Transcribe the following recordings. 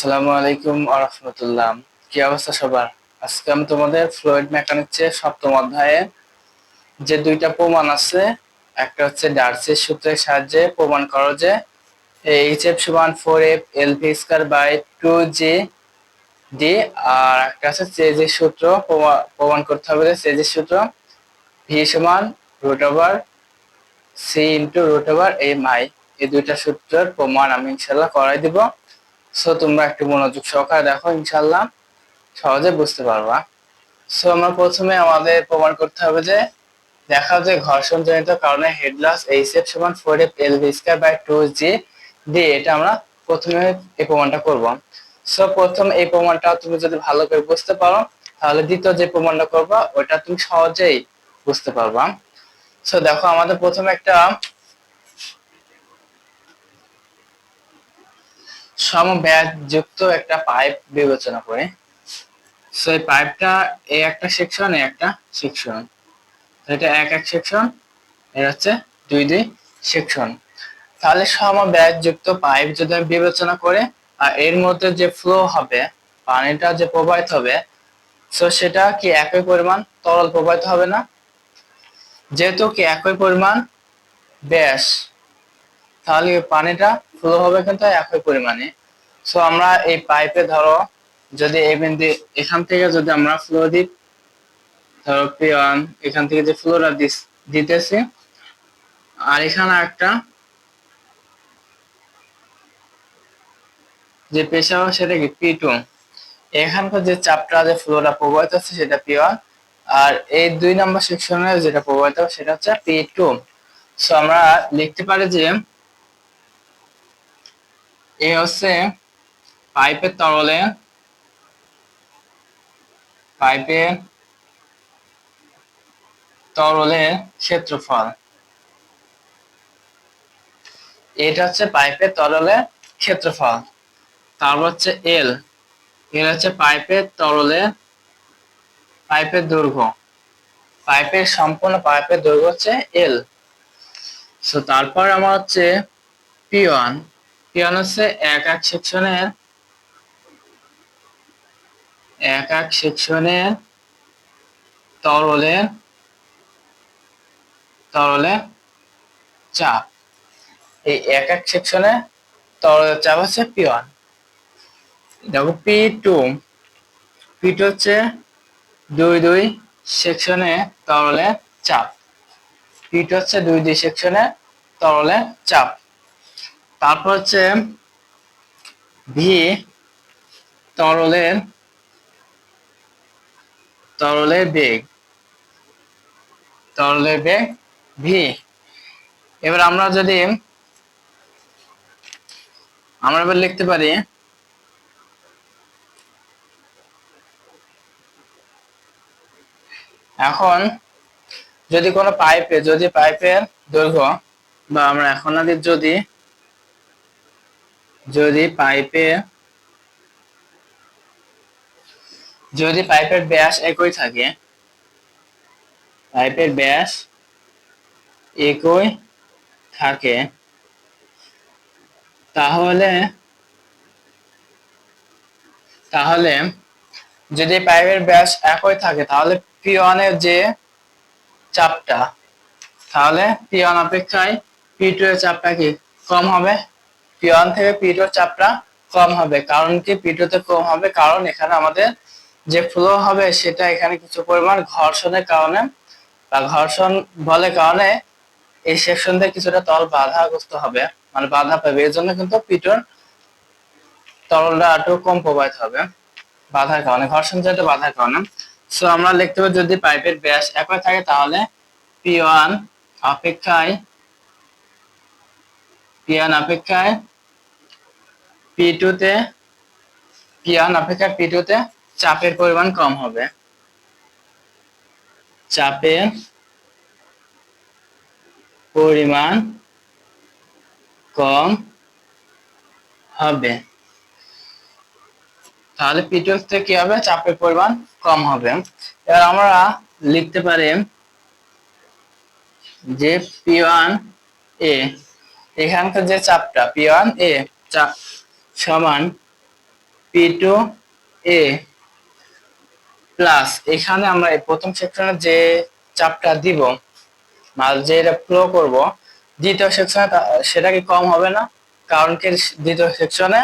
আসসালামু আলাইকুম আরহামতুল্লাহ কি অবস্থা সবার? আজকে আমি তোমাদের ফ্লুইড মেকানিক্সের সপ্তম অধ্যায়ে যে দুইটা প্রমাণ আছে, একটা হচ্ছে ডার্সির সূত্রের সাহায্যে প্রমাণ করো যে এইচ এফ সমান four F L V square by two G D আর একটা আছে চেজের সূত্র, প্রমা- প্রমাণ করতে হবে যে চেজের সূত্র ভি সমান root over C into root over M I এই দুইটা সূত্রের প্রমাণ আমি ইনশাল্লাহ করাই দিব। সো তোমরা একটু মনোযোগ সহকারে দেখো ইনশাল্লাহ সহজে বুঝতে পারবা। সো আমরা প্রথমে আমাদের প্রমাণ করতে হবে যে, দেখা যে ঘর্ষণ জনিত কারণে হেডলাস এইচ এফ সমান four F L V square by two G D এটা আমরা প্রথমে এই প্রমাণটা করব। সো প্রথম এই প্রমাণটা তুমি যদি ভালো করে বুঝতে পারো, তাহলে দ্বিতীয় যে প্রমাণটা করবা, ওটা তুমি সহজেই বুঝতে পারবা। সো দেখো, আমাদের প্রথমে একটা সমব্যাস যুক্ত একটা পাইপ বিবেচনা করে। সো এই পাইপটা এই একটা সেকশন এই একটা সেকশন এটা এক এক সেকশন এর হচ্ছে দুই দুই সেকশন তাহলে সমব্যাস যুক্ত পাইপ যদি আমি বিবেচনা করে, আর এর মধ্যে যে ফ্লো হবে, পানিটা যে প্রবাহিত হবে সো সেটা কি একই পরিমাণ তরল প্রবাহিত হবে না? যেহেতু কি একই পরিমাণ ব্যাস, তাহলে পানিটা ফ্লো হবে কিন্তু একই পরিমাণে। সো আমরা এই পাইপে ধরো, যদি এই বিন্দু এখান থেকে যদি আমরা ফ্লো দিই, ধরো পিওয়ান এখান থেকে যে ফ্লোটা দিতেছি, আর এখানে একটা যে পেশা সেটা কি পি টু এখানকার যে চাপটা যে ফ্লোটা প্রবাহিত হচ্ছে সেটা পি ওয়ান আর এই দুই নম্বর সেকশনে যেটা প্রবাহিত হবে সেটা হচ্ছে পি টু সো আমরা লিখতে পারি যে, এ হচ্ছে পাইপের তরলে পাইপের তরলের ক্ষেত্রফল। এটা হচ্ছে পাইপের তরলের ক্ষেত্রফল। তারপর হচ্ছে এল এল হচ্ছে পাইপের তরলে পাইপের দৈর্ঘ্য। পাইপের সম্পূর্ণ পাইপের দৈর্ঘ্য হচ্ছে এল সো তারপর আমার হচ্ছে পি ওয়ান পি ওয়ান হচ্ছে এক এক সেকশনের এক এক সেকশনে তরলের তরলের চাপ। এই এক এক সেকশনে তরলের চাপ হচ্ছে পি ওয়ান। দেখো পি টু। পি টু হচ্ছে দুই দুই সেকশনে তরলের চাপ। পি টু হচ্ছে দুই দুই সেকশনে তরলের চাপ। তারপর হচ্ছে ভি তরলের তরলের বেগ তরলের বেগ ভি এবার আমরা যদি, আমরা এবার লিখতে পারি, এখন যদি কোনো পাইপে, যদি পাইপের দৈর্ঘ্য বা আমরা এখন যদি যদি পাইপে যদি পাইপের ব্যাস একই থাকে, পাইপের ব্যাস একই থাকে, তাহলে তাহলে যদি পাইপের ব্যাস একই থাকে, তাহলে পি ওয়ানের যে চাপটা, তাহলে পি ওয়ান অপেক্ষায় পি টু এর চাপটা কি কম হবে? পি ওয়ান থেকে পি টু চাপটা কম হবে। কারণ কি পি টু তে কম হবে? কারণ এখানে আমাদের যে ফ্লো হবে সেটা এখানে কিছু পরিমাণ ঘর্ষণের কারণে বা ঘর্ষণ বলের কারণে এই সেকশন থেকে কিছুটা তল বাধাগ্রস্ত হবে মানে বাধা পাবে। এর জন্য কিন্তু পিটুর তরলটা একটু কম প্রবাহিত হবে বাধার কারণে ঘর্ষণ যেটা বাধার কারণে। সো আমরা লিখতে পারি যদি পাইপের ব্যাস একই থাকে তাহলে পি ওয়ান অপেক্ষায় পি ওয়ান অপেক্ষায় পি টু তে পি ওয়ান অপেক্ষায় পি টু তে চাপের পরিমাণ কম হবে। চাপের পরিমাণ কম হবে। তাহলে থেকে কি হবে? চাপের পরিমাণ কম হবে। এবার আমরা লিখতে পারি যে পি ওয়ান এ এখানকার যে চাপটা পি ওয়ান এ চাপ সমান পি টু এ প্লাস এখানে আমরা এই প্রথম সেকশনে যে চাপটা দিব মাল যে এটা ফ্লো করব, দ্বিতীয় সেকশনে সেটা কি কম হবে না? কারণ কি দ্বিতীয় সেকশনে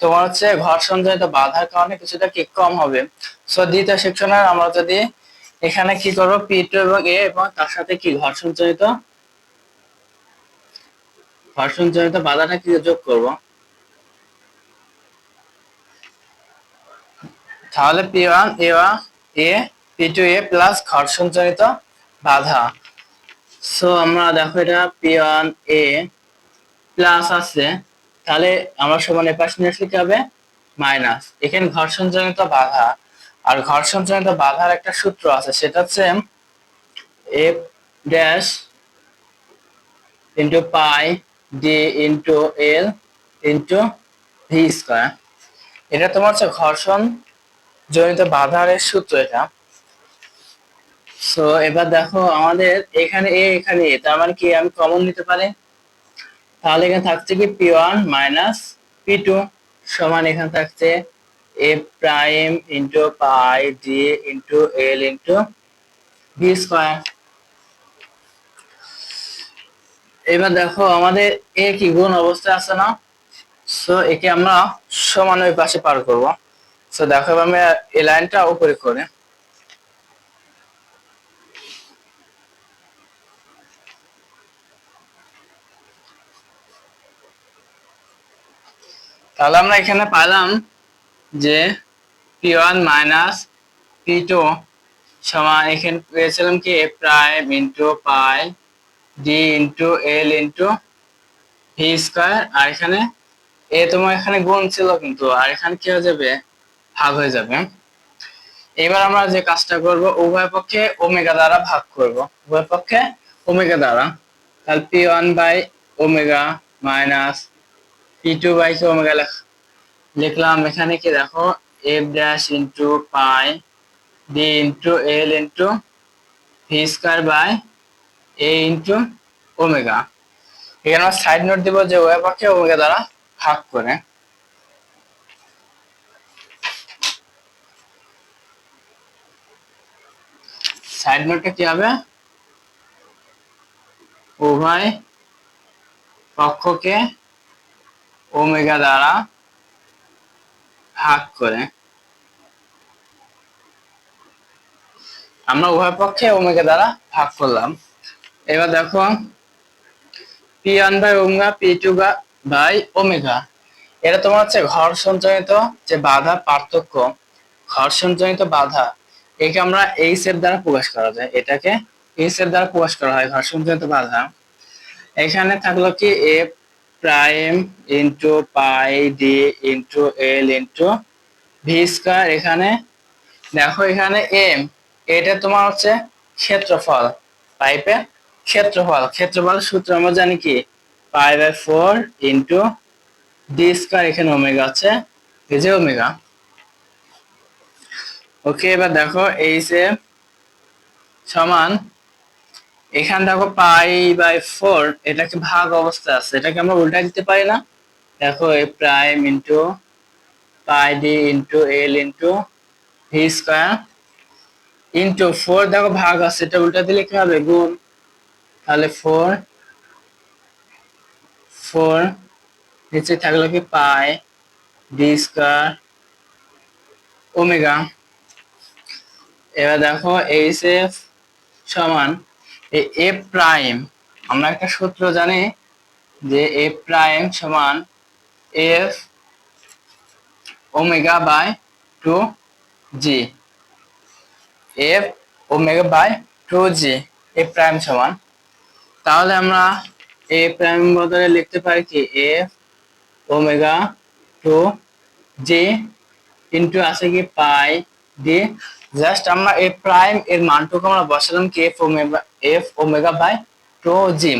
তোমার হচ্ছে ঘর্ষণ জনিত বাধার কারণে কিছুটা কি কম হবে। সো দ্বিতীয় সেকশনে আমরা যদি এখানে কি করব? পি টু এবং এ এবং তার সাথে কি ঘর্ষণ জনিত ঘর্ষণ জনিত বাধাটা কি যোগ করব? তাহলে P one A one A P two A plus ঘর্ষণ জনিত বাধা। সো আমরা দেখো এটা পি ওয়ান এ প্লাস আছে। তাহলে আমরা সমান এপাশ নিয়ে আসলে কি হবে? মাইনাস এখানে ঘর্ষণ জনিত বাধা। আর ঘর্ষণ জনিত বাধার একটা সূত্র আছে, সেটা হচ্ছে F dash into pi D into L into V square এটা তোমার হচ্ছে ঘর্ষণ জনিত বাধার সূত্র এটা। সো এবার দেখো আমাদের এখানে এ এখানে এ, তার মানে কি আমি কমন নিতে পারি? তাহলে এখানে থাকছে কি P one minus P two সমান এখানে থাকছে A prime into pi D into L into V square এবার দেখো আমাদের এ কি গুণ অবস্থা আছে না? সো একে আমরা সমান ওই পাশে পার করব। সো দেখো আমি এই লাইনটা উপরে করে। তাহলে আমরা এখানে পাইলাম যে P one minus P two সমান এখানে পেয়েছিলাম কি A prime into pi D into L into V square আর এখানে এ তোমার এখানে গুণ ছিল কিন্তু, আর এখানে কি হয়ে যাবে? ভাগ হয়ে যাবে এবার আমরা যে কাজটা করব, উভয় পক্ষে ওমেগা দ্বারা ভাগ করব। উভয় পক্ষে ওমেগা দ্বারা। তাহলে P one by omega minus P two by কি ওমেগা লিখলাম। এখানে কি দেখো? F dash into pi D into L into V square by A into omega. এখানে আমরা সাইড নোট দিব যে ওয়ে পক্ষে ওমেগা দ্বারা ভাগ করে। সাইড নোটটা কি হবে? উভয় পক্ষকে ওমেগা দ্বারা ভাগ করে। আমরা উভয় পক্ষে ওমেগা দ্বারা ভাগ করলাম। এবার দেখো, P one by omega, P two by omega. এটা তোমার হচ্ছে ঘর্ষণজনিত যে বাধা পার্থক্য। ঘর্ষণজনিত বাধা একে আমরা এইচ এর দ্বারা প্রকাশ করা যায়। এটাকে এইচ এর দ্বারা প্রকাশ করা হয়। ঘর্ষণজনিত বাধা এখানে থাকল কি? A prime into pi D into L into V square এখানে দেখো এখানে এম এটা তোমার হচ্ছে ক্ষেত্রফল। পাইপের ক্ষেত্রফল। ক্ষেত্রফল সূত্র আমরা জানি কি? Pi by four into D square এখানে ওমেগা আছে। এই যে ওমেগা ওকে, এবার দেখো এইচ এ সমান, এখানে দেখো পাই বাই ফোর এটাকে ভাগ অবস্থা আছে? এটাকে আমরা উল্টা দিতে পারি না? দেখো A prime into pi D into L into V square into four, দেখো ভাগ আছে, এটা উল্টা দিলে কি হবে? গুণ। তাহলে ফোর ফোর নিচে থাকল কি? Pi D square omega. এবার দেখো এইচ এফ সমান এ প্রাইম আমরা একটা সূত্র জানি যে এ প্রাইম সমান F omega by two G F omega by two G A prime সমান। তাহলে আমরা এ প্রাইম বদলে লিখতে পারি কি F omega two G into আছে কি পাই ডি জাস্ট আমরা এ প্রাইম এর মানটুকু আমরা বসালাম কি F omega F omega by two G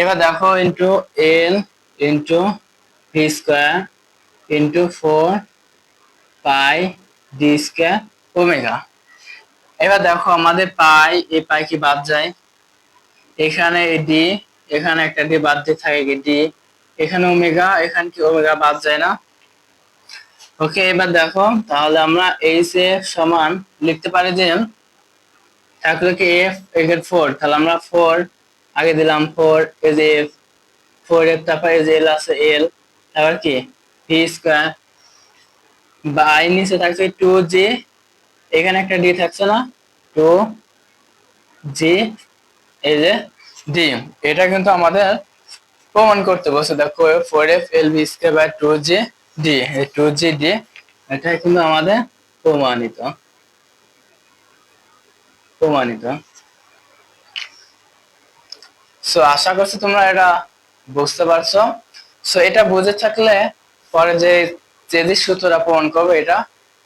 এবার দেখো into L into V square into four pi D square omega এবার দেখো আমাদের পাই এই পাই কি বাদ যায়? এখানে ডি এখানে একটা ডি বাদ দিয়ে থাকে কি ডি এখানে ওমেগা এখানে কি ওমেগা বাদ যায় না? ওকে, এবার দেখো, তাহলে আমরা এইচ এফ সমান লিখতে পারি যে থাকলে কি এফ এগের ফোর তাহলে আমরা ফোর আগে দিলাম four edge F four F তারপর এজ এল আছে এল তারপর কি? ভি স্কোয়ার বা আই নিচে থাকছে টু জি এখানে একটা ডি থাকছে না টু জি এই যে ডি এটা কিন্তু আমাদের প্রমাণ করতে বসে দেখো four F L B square by two G D two G D এটা কিন্তু আমাদের প্রমাণিত। প্রমাণিত। সো আশা করছি তোমরা এটা বুঝতে পারছ। সো এটা বুঝে থাকলে পরে যে যে সূত্রটা প্রমাণ করবে, এটা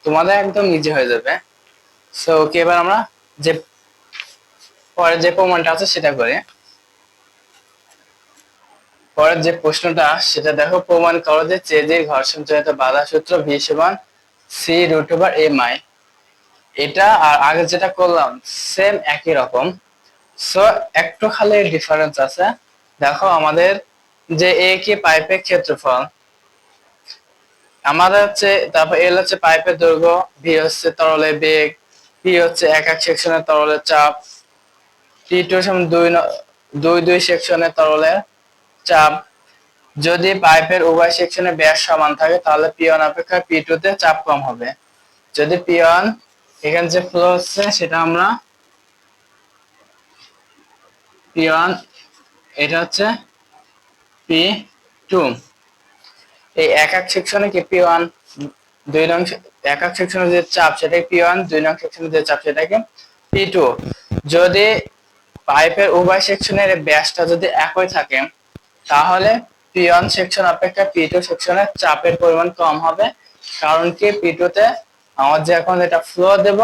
তোমাদের একদম ইজি হয়ে যাবে। সো ওকে এবার আমরা যে, পরে যে প্রমাণটা আছে সেটা করে। পরের যে প্রশ্নটা, সেটা দেখো, প্রমাণ করো যে চেজের ঘর্ষণ জনিত বাধা সূত্র ভি সমান C root over M I এটা আর আগে যেটা করলাম সেম একই রকম। সো একটু খালি ডিফারেন্স আছে। দেখো, আমাদের যে এ কি পাইপের ক্ষেত্রফল? আমাদের হচ্ছে, তারপর এল হচ্ছে পাইপের দৈর্ঘ্য ভি হচ্ছে তরলের বেগ পি হচ্ছে এক এক সেকশনের তরলের চাপ টি টু সমান দুই দুই দুই সেকশনের তরলের চাপ। যদি পাইপের উভয় সেকশনে ব্যাস সমান থাকে, তাহলে পি ওয়ান অপেক্ষা পি টু তে চাপ কম হবে। যদি পি ওয়ান এখানে যে ফ্লো হচ্ছে, সেটা আমরা পি ওয়ান এটা হচ্ছে পি টু এই এক এক সেকশনে কি পি ওয়ান দুই নং এক এক সেকশনে যে চাপ, সেটাকে পি ওয়ান দুই নং সেকশনে যে চাপ, সেটাকে পি টু যদি পাইপের উভয় সেকশনের ব্যাসটা যদি একই থাকে তাহলে পি ওয়ান সেকশন অপেক্ষা পি টু সেকশনের চাপের পরিমাণ কম হবে। কারণ কি পি টু তে আমার যে এখন এটা ফ্লো দেব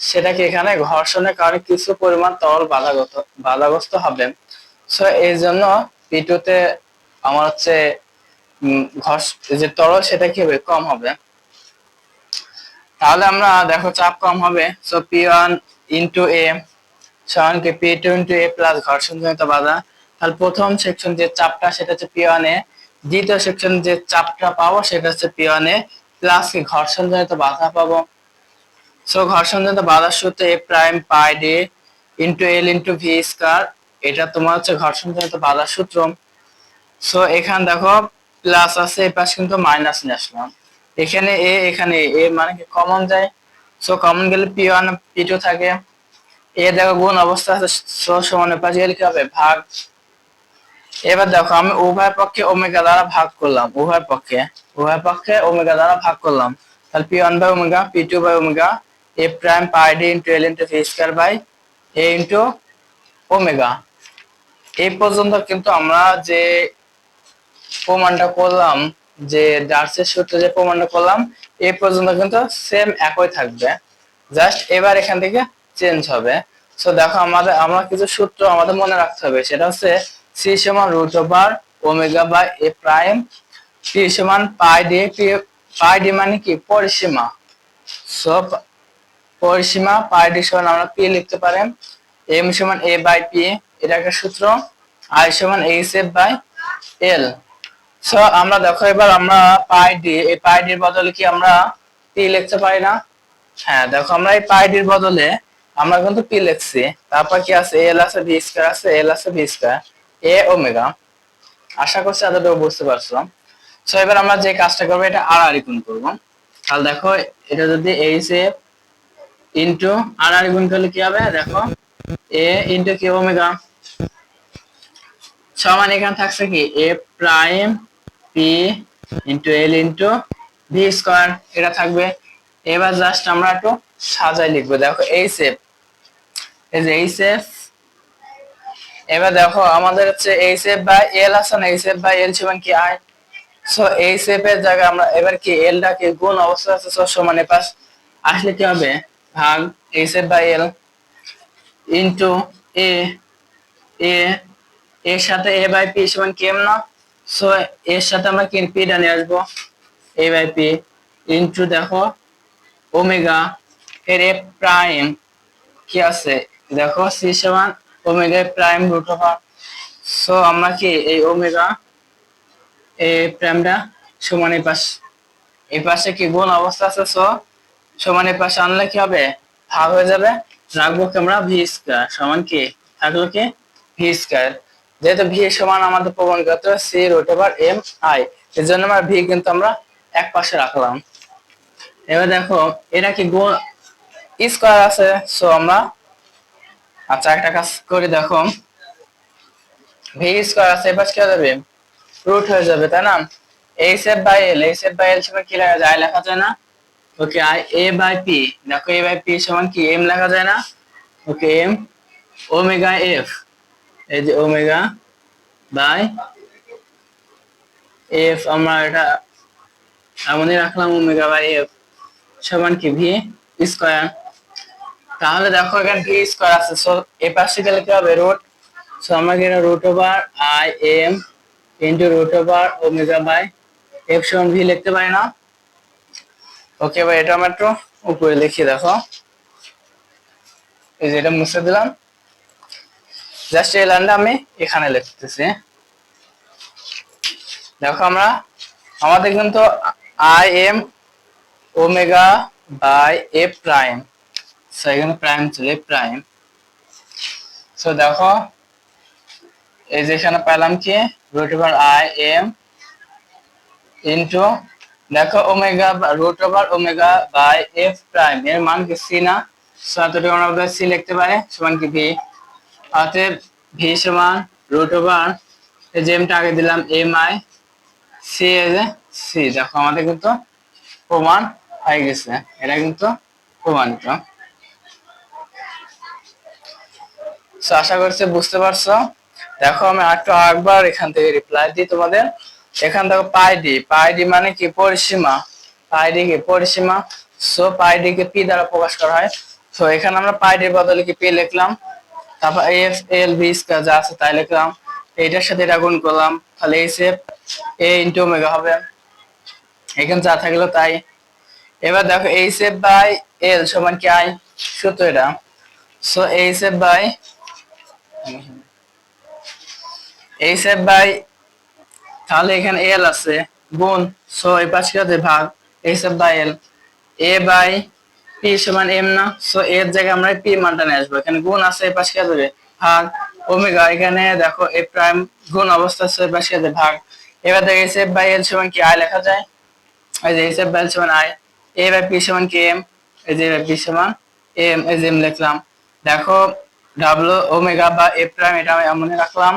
সেটা কি এখানে ঘর্ষণের কারণে কিছু পরিমাণ তরল বাধাগত, বাধাগ্রস্ত হবে। সো এই জন্য পি টু তে আমার হচ্ছে ঘর্ষ যে তরল সেটা কি হবে? কম হবে। তাহলে আমরা দেখো চাপ কম হবে। So P one into A সমান কি P two into A plus ঘর্ষণজনিত বাধা। তাহলে প্রথম সেকশন যে চাপটা, সেটা হচ্ছে পি ওয়ান এ। দ্বিতীয় সেকশন যে চাপটা পাবো, সেটা হচ্ছে পি ওয়ান এ। প্লাস কি, ঘর্ষণজনিত বাধা পাবো। সো ঘর্ষণজনিত বাধার সূত্র A prime pi D into L into V square এটা তোমার হচ্ছে ঘর্ষণজনিত বাধার সূত্র। সো এখানে দেখো প্লাস আছে, এই পাশে কিন্তু মাইনাস নিয়ে আসলাম। এখানে এ এখানে এ মানে কি কমন যায়। সো কমন গেলে পি ওয়ান পি টু থাকে। এ দেখো, গুণ অবস্থা আছে, সো, সমান পাশে গেলে কি হবে? ভাগ এবার দেখো, আমি উভয় পক্ষে ওমেগা দ্বারা ভাগ করলাম, উভয় পক্ষে। উভয় পক্ষে ওমেগা দ্বারা ভাগ করলাম। তাহলে P one by omega P two by omega A prime pi D into L into V square by A into omega. এই পর্যন্ত কিন্তু আমরা যে প্রমাণটা করলাম, যে ডার্সের সূত্রে যে প্রমাণটা করলাম, এই পর্যন্ত কিন্তু সেম একই থাকবে। জাস্ট এবার এখান থেকে চেঞ্জ হবে। সো দেখো, আমাদের, আমরা কিছু সূত্র আমাদের মনে রাখতে হবে, সেটা হচ্ছে সি সমান root over omega by A prime P সমান পাই ডি পাই ডি মানে কি? পরিসীমা। সো পরিসীমা পাই ডি সমান আমরা পি লিখতে পারি এম সমান এ বাই পি এটা একটা সূত্র। আই সমান H F by L so আমরা দেখো এবার আমরা পাই ডি, এই পাই ডির বদলে কি আমরা পি লিখতে পারি না? হ্যাঁ দেখো আমরা এই পাই ডির বদলে আমরা কিন্তু পি লিখছি। তারপর কি আছে? এল আছে ভি স্কয়ার আছে এল আছে ভি স্কয়ার এ ওমেগা আশা করছি এতটুকু বুঝতে পারছ। সো এবার আমরা যে কাজটা করব, এটা আর আর গুণ করব। তাহলে দেখো, এটা যদি এইচ এ ইন্টু আর আর গুণ করলে কি হবে? দেখো এ ইন্টু কি ওমেগা সমান এখানে থাকছে কি? A prime P into L into V square এটা থাকবে। এবার জাস্ট আমরা একটু সাজাই লিখব। দেখো এই সেপ এই যে এই সেপ এবার দেখো, আমাদের হচ্ছে এইচ এফ বাই এল আছে না? এই সেপ বাই এল সমান কি আই সো এইচ এফ এর জায়গায় আমরা এবার কি এলটা কি গুণ অবস্থা আছে? সো সমান এপাশ আসলে কি হবে? ভাগ H F by L into A A এর সাথে এ বাই পি সমান কি এম না সো এর সাথে আমরা কি পি ডানে আসব? এ বাই পি ইন্টু দেখো ওমেগা এর এ প্রাইম কি আছে? দেখো সি সমান omega prime root over so আমরা কি এই ওমেগা, এ প্রাইমটা সমান এই পাশ এই পাশে কি গুণ অবস্থা আছে? সো সমান এই পাশে আনলে কি হবে? ভাগ হয়ে যাবে। রাখব কি আমরা ভি স্কয়ার সমান কি? থাকল কি? ভি স্কয়ার যেহেতু ভি সমান আমাদের প্রমাণগত C root over M I এর জন্য আমরা ভি কিন্তু আমরা এক পাশে রাখলাম। এবার দেখো, এটা কি গুণ স্কয়ার আছে। সো আমরা আচ্ছা একটা কাজ করে দেখো। ভি স্কয়ার আছে, এবার কি যাবে রুট হয়ে যাবে, তাই না? H F by L H F by L সমান কি লেখা যায়? লেখা যায় না? Okay I A by P দেখো এ বাই পি সমান কি? এম লেখা যায় না? ওকে এম ওমেগা এফ এই যে ওমেগা বাই এফ আমরা এটা এমনই রাখলাম ওমেগা বাই এফ সমান কি? ভি স্কয়ার তাহলে দেখো এখানে ভি স্কয়ার আছে? সো এ পাশে গেলে কি হবে? রুট সো আমরা এখানে root over I M into root over omega by F সমান ভি লিখতে পারি না। ওকে ভাই এটা আমরা একটু উপরে লিখি, দেখো। এই যে এটা মুছে দিলাম। জাস্ট এই লাইনটা আমি এখানে লিখতেছি। দেখো আমরা, আমাদের কিন্তু I M omega by A prime so এখানে প্রাইম ছিল প্রাইম সো দেখো, এই যে এখানে পেলাম কি? Root over I M into দেখো omega root over omega by F prime এর মান কি সি না? সো এতটুকু আমরা সি লিখতে পারি, সমান কি ভি অতএব ভি সমান রুট ওভার এই যে এমটা আগে দিলাম এম আই সি এ যে সি দেখো, আমাদের কিন্তু প্রমাণ হয়ে গেছে। এটা কিন্তু প্রমাণিত। So, আশা করছি বুঝতে পারছ। দেখো আমি একটু একবার এখান থেকে রিপ্লাই দিই তোমাদের। এখান থেকে পাই ডি পাই ডি মানে কি? পরিসীমা। পাই ডি কি? পরিসীমা। সো পাই ডি কে পি দ্বারা প্রকাশ করা হয়। তো এখানে আমরা পাই ডির বদলে কি পি লিখলাম? তারপর এফ এল বি স্কয়ার যা আছে তাই লিখলাম। এইটার সাথে এটা গুণ করলাম। তাহলে এই সেপ এ ইন্টু ওমেগা হবে। এখানে যা থাকল তাই। এবার দেখো এই সেপ বাই এল সমান কি আই সূত্র এটা। সো এই সেপ বাই এই সেপ বাই তাহলে এখানে এল আছে। গুণ সো এই পাশে ভাগ। এই shape by L. A by P সমান এম না? সো এর জায়গায় আমরা পি মানটা নিয়ে আসব। এখানে গুণ আছে, এই পাশে যাবে ভাগ। ওমেগা, এখানে দেখো, এ প্রাইম গুণ অবস্থা আছে, এই পাশে আছে ভাগ। এবার দেখো, এই সেপ বাই এল সমান কি আই লেখা যায়? এই যে, এই সেপ বাই এল সমান আই এ বাই পি সমান কি এম? এই যে পি সমান এম, এই যে এম লিখলাম। দেখো ডাব্লু ওমেগা বা এ প্রাইম এটা আমি এমনই রাখলাম।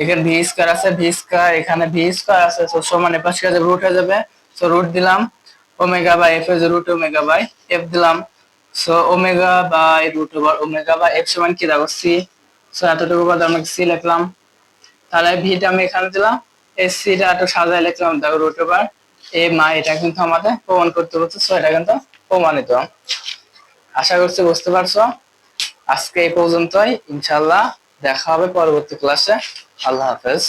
এখানে ভি স্কয়ার আছে, ভি স্কয়ার, এখানে ভি স্কয়ার আছে, তো সমান এ পাশে কাছে রুট হয়ে যাবে। সো রুট দিলাম, ওমেগা বাই এফ এর রুট ওমেগা বাই এফ দিলাম। So omega by root over omega by F সমান কি দেখো সি সো এতটুকু বাদ আমরা সি লিখলাম। তাহলে ভিটা আমি এখানে দিলাম, এই সিটা একটু সাজায় লিখলাম, দেখো রুট ওভার এ মা এটা কিন্তু আমাদের প্রমাণ করতে হচ্ছে সো এটা কিন্তু প্রমাণিত। আশা করছি বুঝতে পারছ। আজকে এই পর্যন্তই। ইনশাল্লাহ দেখা হবে পরবর্তী ক্লাসে আল্লাহ হাফেজ।